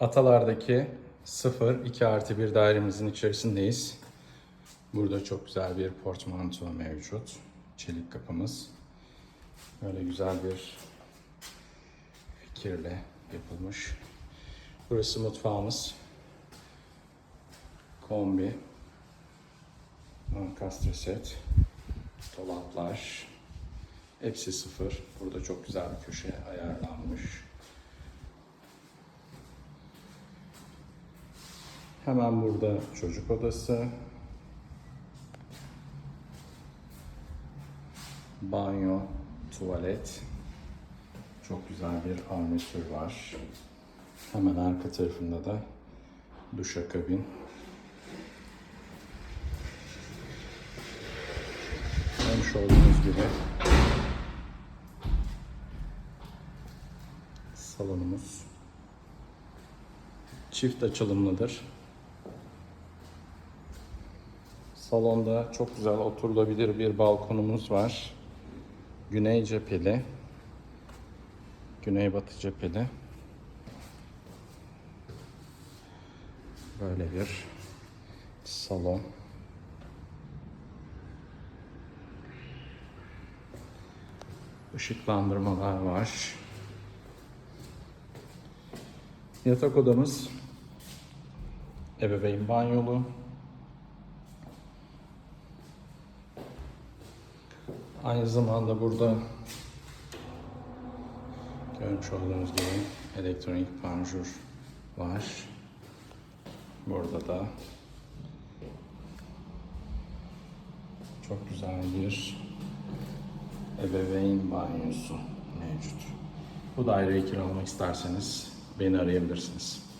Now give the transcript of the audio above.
Atalar'daki 0 2 artı 1 dairemizin içerisindeyiz. Burada çok güzel bir portmanto mevcut. Çelik kapımız. Böyle güzel bir fikirle yapılmış. Burası mutfağımız. Kombi. Ankastre set. Dolaplar. Hepsi sıfır. Burada çok güzel bir köşe ayarlanmış. Hemen burada çocuk odası. Banyo, tuvalet. Çok güzel bir armatür var. Hemen arka tarafında da duşakabin. Görmüş olduğunuz gibi salonumuz çift açılımlıdır. Salonda çok güzel oturulabilir bir balkonumuz var. Güney cepheli. Güneybatı cepheli. Böyle bir salon. Işıklandırmalar var. Yatak odamız ebeveyn banyolu. Aynı zamanda burada görmüş olduğunuz gibi elektronik panjur var. Burada da çok güzel bir ebeveyn banyosu mevcut. Bu daireyi kiralamak isterseniz beni arayabilirsiniz.